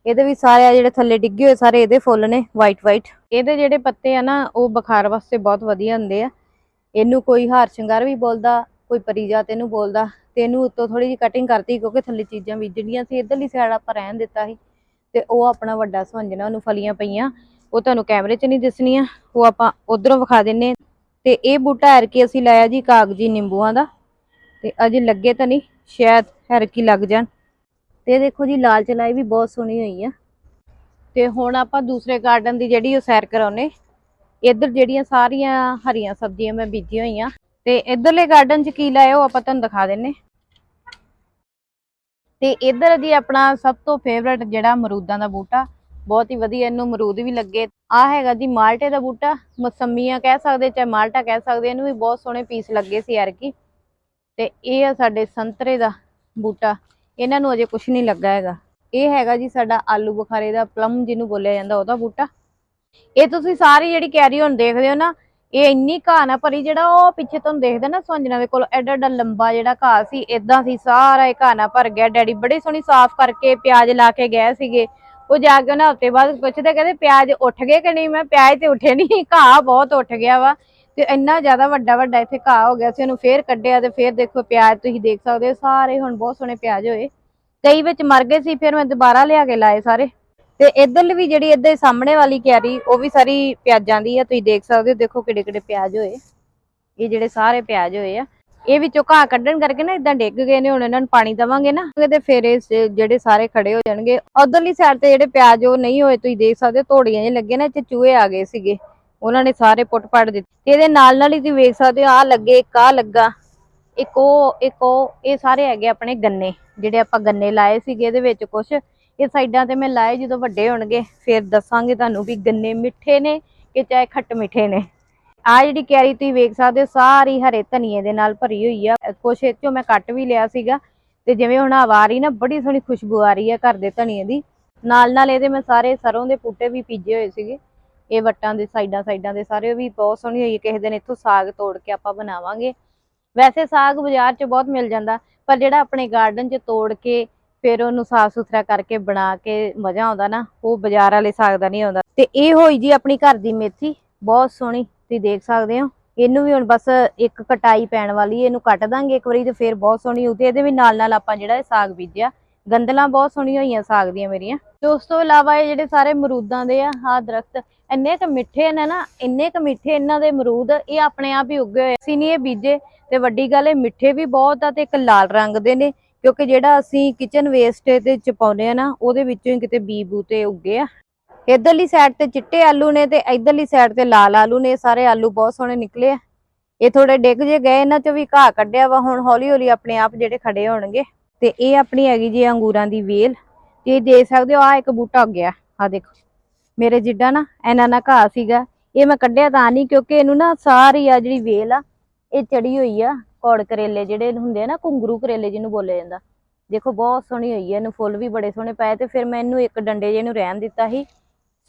A: ਇਹਦੇ ਵੀ ਸਾਰੇ ਜਿਹੜੇ ਥੱਲੇ ਡਿੱਗੇ ਹੋਏ, ਸਾਰੇ ਇਹਦੇ ਫੁੱਲ ਨੇ ਵਾਈਟ ਵਾਈਟ ਇਹਦੇ ਜਿਹੜੇ ਪੱਤੇ ਆ ਨਾ, ਉਹ ਬੁਖਾਰ ਵਾਸਤੇ ਬਹੁਤ ਵਧੀਆ ਹੁੰਦੇ ਆ। ਇਹਨੂੰ ਕੋਈ ਹਾਰ ਸ਼ਿੰਗਾਰ ਵੀ ਬੋਲਦਾ ਕੋਈ ਪਰਿਜਾਤ ਇਹਨੂੰ ਬੋਲਦਾ ਤੇ ਇਹਨੂੰ ਉੱਤੋਂ ਥੋੜੀ ਜਿਹੀ ਕਟਿੰਗ ਕਰਤੀ ਕਿਉਂਕਿ ਥੱਲੇ ਚੀਜ਼ਾਂ ਬੀਜਣੀਆਂ ਸੀ, ਇਧਰਲੀ ਸਾਈਡ ਆਪਾਂ ਰਹਿਣ ਦਿੱਤਾ ਸੀ। ਤੇ ਉਹ ਆਪਣਾ ਵੱਡਾ ਸੁਹੰਜਣਾ ਉਹਨੂੰ ਫਲੀਆਂ ਪਈਆਂ, ਉਹ ਤੁਹਾਨੂੰ ਕੈਮਰੇ 'ਚ ਨਹੀਂ ਦਿਸਣੀਆਂ, ਉਹ ਆਪਾਂ ਉਧਰੋਂ ਵਿਖਾ ਦਿੰਨੇ ਤੇ ਇਹ ਬੂਟਾ ਐਰਕੀ ਅਸੀਂ ਲਾਇਆ ਜੀ ਕਾਗਜੀ ਨਿੰਬੂਆਂ ਦਾ, ਤੇ ਅਜੇ ਲੱਗੇ ਤਾਂ ਨਹੀਂ, ਸ਼ਾਇਦ ਐਰਕੀ ਲੱਗ ਜਾਣ। ਤੇ ਇਹ ਦੇਖੋ ਜੀ, ਲਾਲ ਚਲਾਈ ਵੀ ਬਹੁਤ ਸੋਹਣੀ ਹੋਈ ਆ। ਤੇ ਹੁਣ ਆਪਾਂ ਦੂਸਰੇ ਗਾਰਡਨ ਦੀ ਜਿਹੜੀ ਉਹ ਸੈਰ ਕਰਾਉਨੇ। ਇੱਧਰ ਜਿਹੜੀਆਂ ਸਾਰੀਆਂ ਹਰੀਆਂ ਸਬਜ਼ੀਆਂ ਮੈਂ ਬੀਜੀਆਂ ਹੋਈਆਂ। ਤੇ ਇਧਰਲੇ ਗਾਰਡਨ 'ਚ ਕੀ ਲਾਇਆ ਉਹ ਆਪਾਂ ਤੁਹਾਨੂੰ ਦਿਖਾ ਦਿੰਨੇ। ਤੇ ਇੱਧਰ ਜੀ ਆਪਣਾ ਸਭ ਤੋਂ ਫੇਵਰਟ ਜਿਹੜਾ ਅਮਰੂਦਾਂ ਦਾ ਬੂਟਾ, ਬਹੁਤ ਹੀ ਵਧੀਆ ਇਹਨੂੰ ਅਮਰੂਦ ਵੀ ਲੱਗੇ। ਆ ਹੈਗਾ ਜੀ ਮਾਲਟੇ ਦਾ ਬੂਟਾ, ਮਸੰਮੀਆਂ ਕਹਿ ਸਕਦੇ ਚਾਹੇ ਮਾਲਟਾ ਕਹਿ ਸਕਦੇ ਇਹਨੂੰ ਵੀ ਬਹੁਤ ਸੋਹਣੇ ਪੀਸ ਲੱਗੇ ਸੀ ਐਰਕੀ ਤੇ ਇਹ ਆ ਸਾਡੇ ਸੰਤਰੇ ਦਾ ਬੂਟਾ, ਇਹਨਾਂ ਨੂੰ ਅਜੇ ਕੁਝ ਨਹੀਂ ਲੱਗਾ ਹੈਗਾ। ਇਹ ਹੈਗਾ ਜੀ ਸਾਡਾ ਆਲੂ ਬੁਖਾਰੇ ਦਾ ਪਲਮ ਜਿਹਨੂੰ ਬੋਲਿਆ ਜਾਂਦਾ, ਉਹਦਾ ਬੂਟਾ। ਇਹ ਤੁਸੀਂ ਸਾਰੀ ਜਿਹੜੀ ਕੈਰੀ ਹੁਣ ਦੇਖਦੇ ਹੋ ਨਾ ਇਹ ਇੰਨੀ ਘਾਹ ਨਾ ਭਰੀ, ਜਿਹੜਾ ਉਹ ਪਿੱਛੇ ਤੁਹਾਨੂੰ ਦੇਖਦੇ ਨਾ ਸੁੰਜਣਾ ਦੇ ਕੋਲ, ਐਡਾ ਐਡਾ ਲੰਬਾ ਜਿਹੜਾ ਘਾਹ ਸੀ ਇਦਾਂ ਸੀ, ਸਾਰਾ ਇਹ ਘਾਹ ਨਾ ਭਰ ਗਿਆ। ਡੈਡੀ ਬੜੀ ਸੋਹਣੀ ਸਾਫ਼ ਕਰਕੇ ਪਿਆਜ਼ ਲਾ ਕੇ ਗਏ ਸੀਗੇ। ਉਹ ਜਾ ਕੇ ਉਹਨਾਂ ਹਫ਼ਤੇ ਬਾਅਦ ਪੁੱਛਦੇ, ਕਹਿੰਦੇ ਪਿਆਜ਼ ਉੱਠ ਗਏ ਕਿ ਨਹੀਂ? ਮੈਂ ਪਿਆਜ਼ ਤੇ ਉੱਠੇ ਨਹੀਂ, ਘਾਹ ਬਹੁਤ ਉੱਠ ਗਿਆ ਵਾ। ਤੇ ਇੰਨਾ ਜ਼ਿਆਦਾ ਵੱਡਾ ਵੱਡਾ ਇੱਥੇ ਘਾਹ ਹੋ ਗਿਆ ਸੀ, ਉਹਨੂੰ ਫੇਰ ਕੱਢਿਆ ਤੇ ਫੇਰ ਦੇਖੋ ਪਿਆਜ਼ ਤੁਸੀਂ ਦੇਖ ਸਕਦੇ ਹੋ, ਸਾਰੇ ਹੁਣ ਬਹੁਤ ਸੋਹਣੇ ਪਿਆਜ਼ ਹੋਏ। ਕਈ ਵਿੱਚ ਮਰ ਗਏ ਸੀ, ਫਿਰ ਮੈਂ ਦੁਬਾਰਾ ਲਿਆ ਕੇ ਲਾਏ ਸਾਰੇ। ਤੇ ਇਧਰਲੀ ਵੀ ਜਿਹੜੀ ਇੱਧਰ ਸਾਹਮਣੇ ਵਾਲੀ ਕਿਆਰੀ, ਉਹ ਵੀ ਸਾਰੀ ਪਿਆਜ਼ਾਂ ਦੀ ਆ, ਤੁਸੀਂ ਦੇਖ ਸਕਦੇ ਹੋ, ਦੇਖੋ ਕਿੱਡੇ ਕਿੱਡੇ ਪਿਆਜ਼ ਹੋਏ। ਇਹ ਜਿਹੜੇ ਸਾਰੇ ਪਿਆਜ਼ ਹੋਏ ਆ। ਇਹ ਵਿੱਚੋਂ ਘਾਹ ਕੱਢਣ ਕਰਕੇ ਨਾ ਇਦਾਂ ਡਿੱਗ ਗਏ ਨੇ, ਹੁਣ ਇਹਨਾਂ ਨੂੰ ਪਾਣੀ ਦਵਾਂਗੇ ਨਾ, ਤੇ ਫਿਰ ਇਹ ਜਿਹੜੇ ਸਾਰੇ ਖੜੇ ਹੋ ਜਾਣਗੇ। ਉਧਰਲੀ ਸਾਈਡ ਤੇ ਜਿਹੜੇ ਪਿਆਜ਼ ਉਹ ਨਹੀਂ ਹੋਏ, ਤੁਸੀਂ ਦੇਖ ਸਕਦੇ ਹੋ ਤੋੜੀਆਂ ਜਿਹੇ ਲੱਗੇ ਨਾ, ਇੱਥੇ ਚੂਹੇ ਆ ਗਏ ਸੀਗੇ। ਉਹਨਾਂ ਨੇ ਸਾਰੇ ਪੁੱਟ ਪੜ ਦਿੱਤੇ। ਤੇ ਇਹਦੇ ਨਾਲ ਨਾਲ ਹੀ ਤੁਸੀਂ ਵੇਖ ਸਕਦੇ ਹੋ ਆ ਲੱਗੇ, ਇੱਕ ਆਹ ਲੱਗਾ। ਇੱਕ ਉਹ ਇੱਕ ਉਹ, ਇਹ ਸਾਰੇ ਹੈਗੇ ਆਪਣੇ ਗੰਨੇ, ਜਿਹੜੇ ਆਪਾਂ ਗੰਨੇ ਲਾਏ ਸੀਗੇ ਇਹਦੇ ਵਿੱਚ ਕੁਝ ਇਹ ਸਾਈਡਾਂ ਤੇ ਮੈਂ ਲਾਏ, ਜਦੋਂ ਵੱਡੇ ਹੋਣਗੇ, ਫਿਰ ਦੱਸਾਂਗੇ ਤੁਹਾਨੂੰ ਵੀ ਗੰਨੇ ਮਿੱਠੇ ਨੇ ਕਿ ਚਾਹੇ ਖੱਟ ਮਿੱਠੇ ਨੇ। ਆ ਜਿਹੜੀ ਕਿਆਰੀ ਤੁਸੀਂ ਵੇਖ ਸਕਦੇ ਹੋ, ਸਾਰੀ ਹਰੇ ਧਨੀਏ ਦੇ ਨਾਲ ਭਰੀ ਹੋਈ ਆ। ਕੁਛ ਇਹ ਚੋਂ ਮੈਂ ਕੱਟ ਵੀ ਲਿਆ ਸੀਗਾ, ਤੇ ਜਿਵੇਂ ਹੁਣ ਹਵਾ ਆ ਰਹੀ ਨਾ, ਬੜੀ ਸੋਹਣੀ ਖੁਸ਼ਬੂ ਆ ਰਹੀ ਆ ਘਰ ਦੇ ਧਨੀਏ ਦੀ। ਨਾਲ ਨਾਲ ਇਹਦੇ ਮੈਂ ਸਾਰੇ ਸਰੋਂ ਦੇ ਬੂਟੇ ਵੀ ਬੀਜੇ ਹੋਏ ਸੀਗੇ। ਇਹ ਵੱਟਾਂ ਦੇ ਸਾਈਡਾਂ ਸਾਈਡਾਂ ਦੇ ਸਾਰੇ ਉਹ ਵੀ ਬਹੁਤ ਸੋਹਣੀ ਹੋਈ ਕਿਸੇ ਦਿਨ ਇੱਥੋਂ ਸਾਗ ਤੋੜ ਕੇ ਆਪਾਂ ਬਣਾਵਾਂਗੇ। ਵੈਸੇ ਸਾਗ ਬਾਜ਼ਾਰ 'ਚ ਬਹੁਤ ਮਿਲ ਜਾਂਦਾ, ਪਰ ਜਿਹੜਾ ਆਪਣੇ ਗਾਰਡਨ 'ਚ ਤੋੜ ਕੇ ਫਿਰ ਉਹਨੂੰ ਸਾਫ਼ ਸੁਥਰਾ ਕਰਕੇ ਬਣਾ ਕੇ ਮਜ਼ਾ ਆਉਂਦਾ ਨਾ, ਉਹ ਬਾਜ਼ਾਰ ਵਾਲੇ ਸਾਗ ਦਾ ਨਹੀਂ ਆਉਂਦਾ। ਤੇ ਇਹ ਹੋਈ ਜੀ ਆਪਣੀ ਘਰ ਦੀ ਮੇਥੀ, ਬਹੁਤ ਸੋਹਣੀ, ਤੁਸੀਂ ਦੇਖ ਸਕਦੇ ਹੋ। ਇਹਨੂੰ ਵੀ ਹੁਣ ਬਸ ਇੱਕ ਕਟਾਈ ਪੈਣ ਵਾਲੀ ਇਹਨੂੰ ਕੱਟ ਦਾਂਗੇ ਇੱਕ ਵਾਰੀ ਤੇ ਫਿਰ ਬਹੁਤ ਸੋਹਣੀ ਹੋਊ ਇਹਦੇ ਵੀ ਨਾਲ ਨਾਲ ਆਪਾਂ ਜਿਹੜਾ ਇਹ ਸਾਗ ਬੀਜਿਆ। ਗੰਦਲਾਂ ਬਹੁਤ ਸੋਹਣੀਆਂ ਹੋਈਆਂ ਸਾਗ ਦੀਆਂ ਮੇਰੀਆਂ। ਤੇ ਉਸ ਤੋਂ ਇਲਾਵਾ ਇਹ ਜਿਹੜੇ ਸਾਰੇ ਮਰੂਦਾਂ ਦੇ ਆ, ਆਹ ਦਰਖਤ, ਇੰਨੇ ਕੁ ਮਿੱਠੇ ਨੇ ਨਾ, ਇੰਨੇ ਕੁ ਮਿੱਠੇ ਇਹਨਾਂ ਦੇ ਮਰੂਦ ਇਹ ਆਪਣੇ ਆਪ ਹੀ ਉੱਗੇ ਹੋਏ ਅਸੀਂ ਨਹੀਂ ਇਹ ਬੀਜੇ, ਤੇ ਵੱਡੀ ਗੱਲ ਇਹ ਮਿੱਠੇ ਵੀ ਬਹੁਤ ਆ ਤੇ ਇੱਕ ਲਾਲ ਰੰਗ ਦੇ ਨੇ। ਕਿਉਂਕਿ ਜਿਹੜਾ ਅਸੀਂ ਕਿਚਨ ਵੇਸਟ ਤੇ ਚ ਆ ਨਾ, ਉਹਦੇ ਵਿੱਚੋਂ ਹੀ ਕਿਤੇ ਬੀ ਬੂ ਉੱਗੇ ਆ। ਇਧਰਲੀ ਸਾਈਡ ਤੇ ਚਿੱਟੇ ਆਲੂ ਨੇ ਤੇ ਇਧਰਲੀ ਸਾਈਡ ਤੇ ਲਾਲ ਆਲੂ ਨੇ ਸਾਰੇ ਆਲੂ ਬਹੁਤ ਸੋਹਣੇ ਨਿਕਲੇ ਆ। ਇਹ ਥੋੜੇ ਡਿੱਗ ਜੇ ਗਏ, ਇਹਨਾਂ ਚੋਂ ਵੀ ਘਾਹ ਕੱਢਿਆ ਵਾ, ਹੁਣ ਹੌਲੀ ਹੌਲੀ ਆਪਣੇ ਆਪ ਜਿਹੜੇ ਖੜੇ ਹੋਣਗੇ। ਤੇ ਇਹ ਆਪਣੀ ਹੈਗੀ ਜੀ ਅੰਗੂਰਾਂ ਦੀ ਵੇਲ, ਤੇ ਦੇਖ ਸਕਦੇ ਹੋ ਆ ਇੱਕ ਬੂਟਾ ਉੱਗ ਗਿਆ ਆ ਦੇਖੋ। ਮੇਰੇ ਜਿੱਡਾ ਨਾ, ਇਹਨਾਂ ਨਾ ਘਾਹ ਸੀਗਾ, ਇਹ ਮੈਂ ਕੱਢਿਆ ਤਾਂ ਨਹੀਂ, ਕਿਉਂਕਿ ਇਹਨੂੰ ਨਾ ਸਾਰੀ ਆ ਜਿਹੜੀ ਵੇਲ ਆ, ਇਹ ਚੜੀ ਹੋਈ ਆ। ਕੌੜ ਕਰੇਲੇ ਜਿਹੜੇ ਹੁੰਦੇ ਆ ਨਾ, ਘੁੰਗਰੂ ਕਰੇਲੇ ਜਿਹਨੂੰ ਬੋਲਿਆ ਜਾਂਦਾ। ਦੇਖੋ, ਬਹੁਤ ਸੋਹਣੀ ਹੋਈ ਹੈ ਇਹਨੂੰ ਫੁੱਲ ਵੀ ਬੜੇ ਸੋਹਣੇ ਪਏ ਤੇ ਫਿਰ ਮੈਂ ਇਹਨੂੰ ਇੱਕ ਡੰਡੇ ਜਿਹੇ ਨੂੰ ਰਹਿਣ ਦਿੱਤਾ ਸੀ।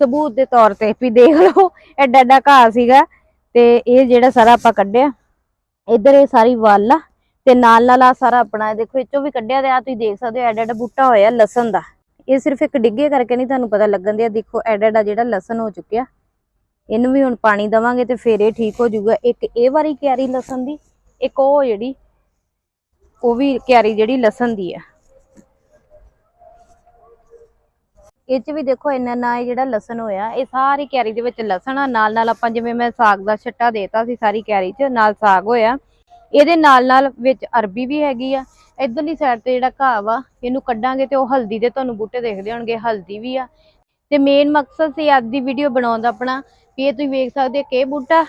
A: ਸਬੂਤ ਦੇ ਤੌਰ ਤੇ ਵੀ ਦੇਖ ਲਓ, ਐਡਾ ਐਡਾ ਘਾਹ ਸੀਗਾ ਤੇ ਇਹ ਜਿਹੜਾ ਸਾਰਾ ਆਪਾਂ ਕੱਢਿਆ, ਇੱਧਰ ਇਹ ਸਾਰੀ ਵੱਲ ਆ ਤੇ ਨਾਲ ਨਾਲ ਆ ਸਾਰਾ ਆਪਣਾ ਦੇਖੋ ਇਹ ਚੋਂ ਵੀ ਕੱਢਿਆ ਤੇ ਆ ਤੁਸੀਂ ਦੇਖ ਸਕਦੇ ਹੋ, ਐਡਾ ਐਡਾ ਬੂਟਾ ਹੋਇਆ ਲਸਣ ਦਾ। ਇਹ ਸਿਰਫ ਇੱਕ ਡਿੱਗੇ ਕਰਕੇ ਨਹੀਂ ਤੁਹਾਨੂੰ ਪਤਾ ਲੱਗਣ ਦਿਆ, ਦੇਖੋ ਐਡਾ ਐਡਾ ਜਿਹੜਾ ਲਸਣ ਹੋ ਚੁੱਕਿਆ। ਇਹਨੂੰ ਵੀ ਹੁਣ ਪਾਣੀ ਦਵਾਂਗੇ ਤੇ ਫਿਰ ਇਹ ਠੀਕ ਹੋ ਜਾਊਗਾ। ਇੱਕ ਇਹ ਵਾਰੀ ਕਿਆਰੀ ਲਸਣ ਦੀ ਇੱਕ ਉਹ ਜਿਹੜੀ, ਉਹ ਵੀ ਕਿਆਰੀ ਜਿਹੜੀ ਲਸਣ ਦੀ ਆ। ਇਹ ਚ ਵੀ ਦੇਖੋ ਇੰਨਾ ਨਾ ਇਹ ਜਿਹੜਾ ਲਸਣ ਹੋਇਆ, ਇਹ ਸਾਰੀ ਕਿਆਰੀ ਦੇ ਵਿੱਚ ਲਸਣ ਆ। ਨਾਲ ਨਾਲ ਆਪਾਂ ਜਿਵੇਂ ਮੈਂ ਸਾਗ ਦਾ ਛੱਟਾ ਦੇਤਾ ਸੀ ਸਾਰੀ ਕਿਆਰੀ 'ਚ, ਨਾਲ ਸਾਗ ਹੋਇਆ। ਇਹਦੇ ਨਾਲ ਨਾਲ ਵਿੱਚ ਅਰਬੀ ਵੀ ਹੈਗੀ ਆ। ਇਧਰਲੀ ਸਾਈਡ ਤੇ ਜਿਹੜਾ ਘਾਹ ਵਾ, ਇਹਨੂੰ ਕੱਢਾਂਗੇ ਤੇ ਉਹ ਹਲਦੀ ਦੇ ਤੁਹਾਨੂੰ ਬੂਟੇ ਦੇਖਦੇ ਹੋਣਗੇ, ਹਲਦੀ ਵੀ ਆ। ਤੇ ਮੇਨ ਮਕਸਦ ਸੀ ਅੱਜ ਦੀ ਵੀਡੀਓ ਬਣਾਉਣ ਦਾ ਆਪਣਾ, ਵੀ ਇਹ ਤੁਸੀਂ ਵੇਖ ਸਕਦੇ ਹੋ ਕਿ ਇਹ ਬੂਟਾ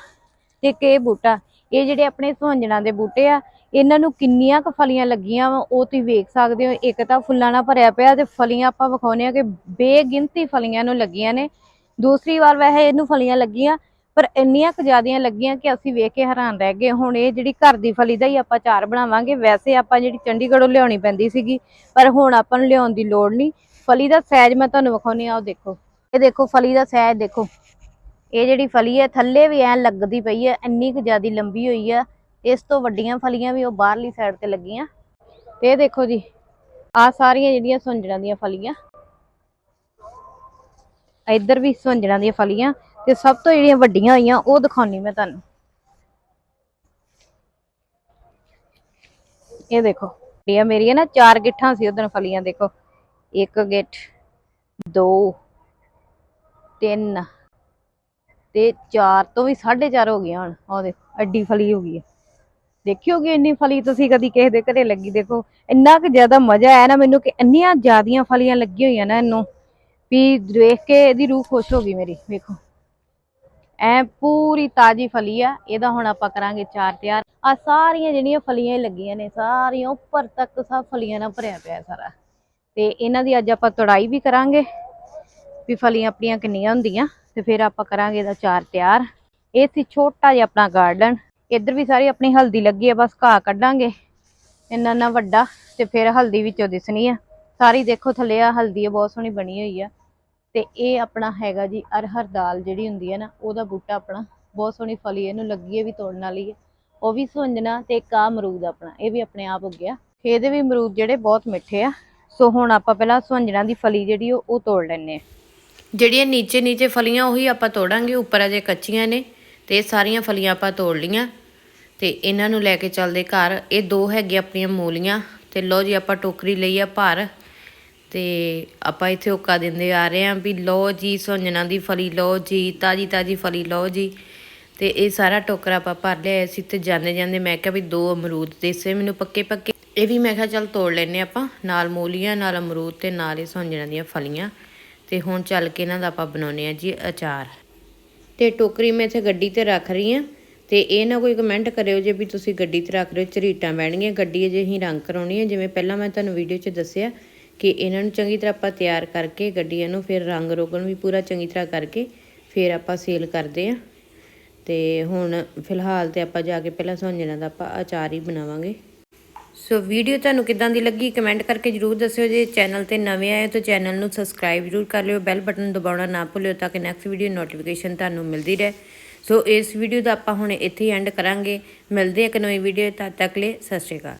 A: ਤੇ ਕਿ ਇਹ ਬੂਟਾ। ਇਹ ਜਿਹੜੇ ਆਪਣੇ ਸੁਹੰਜਣਾ ਦੇ ਬੂਟੇ ਆ, ਇਹਨਾਂ ਨੂੰ ਕਿੰਨੀਆਂ ਕੁ ਫਲੀਆਂ ਲੱਗੀਆਂ ਵਾ, ਉਹ ਤੁਸੀਂ ਵੇਖ ਸਕਦੇ ਹੋ, ਇੱਕ ਤਾਂ ਫੁੱਲਾਂ ਨਾਲ ਭਰਿਆ ਪਿਆ ਤੇ ਫਲੀਆਂ ਆਪਾਂ ਵਿਖਾਉਂਦੇ ਆ ਕਿ ਬੇਗਿਣਤੀ ਫਲੀਆਂ ਨੂੰ ਲੱਗੀਆਂ ਨੇ। ਦੂਸਰੀ ਵਾਰ ਵੈਸੇ ਇਹਨੂੰ ਫਲੀਆਂ ਲੱਗੀਆਂ, ਪਰ ਇੰਨੀਆਂ ਕੁ ਜ਼ਿਆਦੀਆਂ ਲੱਗੀਆਂ ਕਿ ਅਸੀਂ ਵੇਖ ਕੇ ਹੈਰਾਨ ਰਹਿ ਗਏ। ਹੁਣ ਇਹ ਜਿਹੜੀ ਘਰ ਦੀ ਫਲੀ ਦਾ ਹੀ ਆਪਾਂ ਚਾਰ ਬਣਾਵਾਂਗੇ, ਵੈਸੇ ਆਪਾਂ ਜਿਹੜੀ ਚੰਡੀਗੜ੍ਹੋਂ ਲਿਆਉਣੀ ਪੈਂਦੀ ਸੀਗੀ, ਪਰ ਹੁਣ ਆਪਾਂ ਨੂੰ ਲਿਆਉਣ ਦੀ ਲੋੜ ਨਹੀਂ। ਫਲੀ ਦਾ ਸਾਈਜ਼ ਮੈਂ ਤੁਹਾਨੂੰ ਵਿਖਾਉਣੀ ਆ ਉਹ ਦੇਖੋ। ਇਹ ਦੇਖੋ, ਫਲੀ ਦਾ ਸਾਈਜ਼ ਦੇਖੋ। ਇਹ ਜਿਹੜੀ ਫਲੀ ਹੈ, ਥੱਲੇ ਵੀ ਐ ਲੱਗਦੀ ਪਈ ਹੈ, ਇੰਨੀ ਕੁ ਜ਼ਿਆਦੀ ਲੰਬੀ ਹੋਈ ਆ। ਇਸ ਤੋਂ ਵੱਡੀਆਂ ਫਲੀਆਂ ਵੀ ਉਹ ਬਾਹਰਲੀ ਸਾਈਡ ਤੇ ਲੱਗੀਆਂ। ਤੇ ਇਹ ਦੇਖੋ ਜੀ ਆ ਸਾਰੀਆਂ ਜਿਹੜੀਆਂ ਸੁੰਜਣਾ ਦੀਆਂ ਫਲੀਆਂ। ਇੱਧਰ ਵੀ ਸੁੰਜਣਾ ਦੀਆਂ ਫਲੀਆਂ ਤੇ ਸਭ ਤੋਂ ਜਿਹੜੀਆਂ ਵੱਡੀਆਂ ਹੋਈਆਂ, ਉਹ ਦਿਖਾਉਣੀ ਮੈਂ ਤੁਹਾਨੂੰ। ਇਹ ਦੇਖੋ ਇਹ ਮੇਰੀਆਂ ਨਾ ਚਾਰ ਗਿੱਠਾਂ ਸੀ ਉਦੋਂ ਫਲੀਆਂ, ਦੇਖੋ। ਇੱਕ ਗਿੱਠ, ਦੋ, ਤਿੰਨ ਤੇ ਚਾਰ ਤੋਂ ਵੀ 4.5 ਹੋ ਗਈਆਂ ਹੁਣ ਆਹ ਦੇਖੋ ਐਡੀ ਫਲੀ ਹੋ ਗਈ ਹੈ। ਦੇਖੀ ਇੰਨੀ ਫਲੀ ਤੁਸੀਂ ਕਦੀ ਕਿਸੇ ਦੇ ਘਰੇ ਲੱਗੀ, ਦੇਖੋ, ਇੰਨਾ ਕੁ ਜ਼ਿਆਦਾ ਮਜ਼ਾ ਆਇਆ ਨਾ ਮੈਨੂੰ ਕਿ ਇੰਨੀਆਂ ਜ਼ਿਆਦੀਆਂ ਫਲੀਆਂ ਲੱਗੀਆਂ ਹੋਈਆਂ ਨਾ ਇਹਨੂੰ, ਵੀ ਦੇਖ ਕੇ ਇਹਦੀ ਰੂਹ ਖੁਸ਼ ਹੋ ਗਈ ਮੇਰੀ, ਵੇਖੋ। ਐ ਪੂਰੀ ਤਾਜੀ ਫਲੀ ਆ, ਇਹਦਾ ਹੁਣ ਆਪਾਂ ਕਰਾਂਗੇ ਚਾਰ ਤਿਆਰ। ਆ ਸਾਰੀਆਂ ਜਿਹੜੀਆਂ ਫਲੀਆਂ ਹੀ ਲੱਗੀਆਂ ਨੇ, ਸਾਰੀਆਂ ਉੱਪਰ ਤੱਕ ਸਭ ਫਲੀਆਂ ਨਾਲ ਭਰਿਆ ਪਿਆ ਸਾਰਾ। ਤੇ ਇਹਨਾਂ ਦੀ ਅੱਜ ਆਪਾਂ ਤੜਾਈ ਵੀ ਕਰਾਂਗੇ, ਵੀ ਫਲੀਆਂ ਆਪਣੀਆਂ ਕਿੰਨੀਆਂ ਹੁੰਦੀਆਂ। ਤੇ ਫਿਰ ਆਪਾਂ ਕਰਾਂਗੇ ਇਹਦਾ ਚਾਰ ਤਿਆਰ। ਇਹ ਸੀ ਛੋਟਾ ਜਿਹਾ ਆਪਣਾ ਗਾਰਡਨ ਇੱਧਰ ਵੀ ਸਾਰੀ ਆਪਣੀ ਹਲਦੀ ਲੱਗੀ ਆ, ਬਸ ਘਾਹ ਕੱਢਾਂਗੇ। ਇੰਨਾ ਨਾ ਵੱਡਾ ਤੇ ਫਿਰ ਹਲਦੀ ਵਿੱਚੋਂ ਦਿਸਣੀ ਆ। ਸਾਰੀ ਦੇਖੋ ਥੱਲੇ ਆ, ਹਲਦੀ ਆ, ਬਹੁਤ ਸੋਹਣੀ ਬਣੀ ਹੋਈ ਆ। ਤੇ ਇਹ ਆਪਣਾ ਹੈਗਾ ਜੀ ਅਰਹਰ ਦਾਲ ਜਿਹੜੀ ਹੁੰਦੀ ਆ ਨਾ, ਉਹਦਾ ਬੂਟਾ ਆਪਣਾ। ਬਹੁਤ ਸੋਹਣੀ ਫਲੀ ਇਹਨੂੰ ਲੱਗੀ ਹੈ ਵੀ ਤੋੜਨ ਵਾਲੀ ਹੈ ਉਹ ਵੀ ਸੁੰਜਣਾ ਤੇ ਇੱਕ ਆ ਅਮਰੂਦ ਆਪਣਾ, ਇਹ ਵੀ ਆਪਣੇ ਆਪ ਉੱਗਿਆ। ਇਹਦੇ ਵੀ ਅਮਰੂਦ ਜਿਹੜੇ ਬਹੁਤ ਮਿੱਠੇ ਆ। ਸੋ ਹੁਣ ਆਪਾਂ ਪਹਿਲਾਂ ਸੁੰਜਣਾ ਦੀ ਫਲੀ ਜਿਹੜੀ ਉਹ ਉਹ ਤੋੜ ਲੈਣੇ ਆ।
B: ਜਿਹੜੀਆਂ ਨੀਚੇ ਨੀਚੇ ਫਲੀਆਂ ਉਹੀ ਆਪਾਂ ਤੋੜਾਂਗੇ, ਉੱਪਰ ਅਜੇ ਕੱਚੀਆਂ ਨੇ, ਤੇ ਇਹ ਸਾਰੀਆਂ ਫਲੀਆਂ ਆਪਾਂ ਤੋੜ ਲੀਆਂ ਤੇ ਇਹਨਾਂ ਨੂੰ ਲੈ ਕੇ ਚੱਲਦੇ ਘਰ। ਇਹ ਦੋ ਹੈਗੇ ਆਪਣੀਆਂ ਮੂਲੀਆਂ, ਤੇ ਲੋ ਜੀ ਆਪਾਂ ਟੋਕਰੀ ਲਈ ਆ ਭਰ।
A: ਤੇ ਆਪਾਂ ਇੱਥੇ ਹੁੱਕਾ ਦਿੰਦੇ ਆ ਰਹੇ ਆਂ ਵੀ ਲਓ ਜੀ ਸੁੰਜਣਾ ਦੀ ਫਲੀ, ਲਓ ਜੀ ਤਾਜੀ ਤਾਜੀ ਫਲੀ, ਲਓ ਜੀ। ਤੇ ਇਹ ਸਾਰਾ ਟੋਕਰਾ ਆਪਾਂ ਭਰ ਲਿਆ ਸੀ ਤੇ ਜਾਂਦੇ ਜਾਂਦੇ ਮੈਂ ਕਿਹਾ ਵੀ ਦੋ ਅਮਰੂਦ ਦੇਸੇ ਮੈਨੂੰ ਪੱਕੇ ਪੱਕੇ। ਇਹ ਵੀ ਮੈਂ ਕਿਹਾ ਚੱਲ ਤੋੜ ਲੈਨੇ ਆਪਾਂ, ਨਾਲ ਮੂਲੀਆਂ, ਨਾਲ ਅਮਰੂਦ ਤੇ ਨਾਲ ਇਹ ਸੁੰਜਣਾ ਦੀਆਂ ਫਲੀਆਂ। ਤੇ ਹੁਣ ਚੱਲ ਕੇ ਇਹਨਾਂ ਦਾ ਆਪਾਂ ਬਣਾਉਨੇ ਆ ਜੀ ਅਚਾਰ। ਤੇ ਟੋਕਰੀ ਮੈਂ ਇੱਥੇ ਗੱਡੀ ਤੇ ਰੱਖ ਰਹੀ ਆ ਤੇ ਇਹ ਨਾ ਕੋਈ ਕਮੈਂਟ ਕਰਿਓ ਜੇ ਵੀ ਤੁਸੀਂ ਗੱਡੀ ਤੇ ਰੱਖ ਰਹੇ ਹੋ ਚਰੀਟਾਂ ਬਹਿਣਗੀਆਂ, ਗੱਡੀ ਅਜੇ ਹੀ ਰੰਗ ਕਰਾਉਣੀ ਹੈ। ਜਿਵੇਂ ਪਹਿਲਾਂ ਮੈਂ ਤੁਹਾਨੂੰ ਵੀਡੀਓ 'ਚ ਦੱਸਿਆ ਕਿ ਇਹਨਾਂ ਨੂੰ ਚੰਗੀ ਤਰ੍ਹਾਂ ਆਪਾਂ ਤਿਆਰ ਕਰਕੇ ਗੱਡੀਆਂ ਨੂੰ ਫਿਰ ਰੰਗ ਰੋਗਣ ਵੀ ਪੂਰਾ ਚੰਗੀ ਤਰ੍ਹਾਂ ਕਰਕੇ ਫਿਰ ਆਪਾਂ ਸੇਲ ਕਰਦੇ ਆ ਤੇ ਹੁਣ ਫਿਲਹਾਲ ਤੇ ਆਪਾਂ ਜਾ ਕੇ ਪਹਿਲਾਂ ਸੌਂਜਣਾ ਦਾ ਆਪਾਂ ਅਚਾਰ ਹੀ ਬਣਾਵਾਂਗੇ। ਸੋ ਵੀਡੀਓ ਤੁਹਾਨੂੰ ਕਿਦਾਂ ਦੀ ਲੱਗੀ ਕਮੈਂਟ ਕਰਕੇ ਜਰੂਰ ਦੱਸਿਓ ਜੇ ਚੈਨਲ ਤੇ ਨਵੇਂ ਆਏ ਤਾਂ ਚੈਨਲ ਨੂੰ ਸਬਸਕ੍ਰਾਈਬ ਜਰੂਰ ਕਰ ਲਿਓ, ਬੈਲ ਬਟਨ ਦਬਾਉਣਾ ਨਾ ਭੁੱਲਿਓ ਤਾਂ ਕਿ ਨੈਕਸਟ ਵੀਡੀਓ ਨੋਟੀਫਿਕੇਸ਼ਨ ਤੁਹਾਨੂੰ ਮਿਲਦੀ ਰਹੇ। ਸੋ ਇਸ ਵੀਡੀਓ ਦਾ ਆਪਾਂ ਹੁਣ ਇੱਥੇ ਹੀ ਐਂਡ ਕਰਾਂਗੇ। ਮਿਲਦੇ ਹਾਂ ਇੱਕ ਨਵੀਂ ਵੀਡੀਓ ਤਦ ਤੱਕ ਲਈ ਸਤਿ ਸ਼੍ਰੀ ਅਕਾਲ।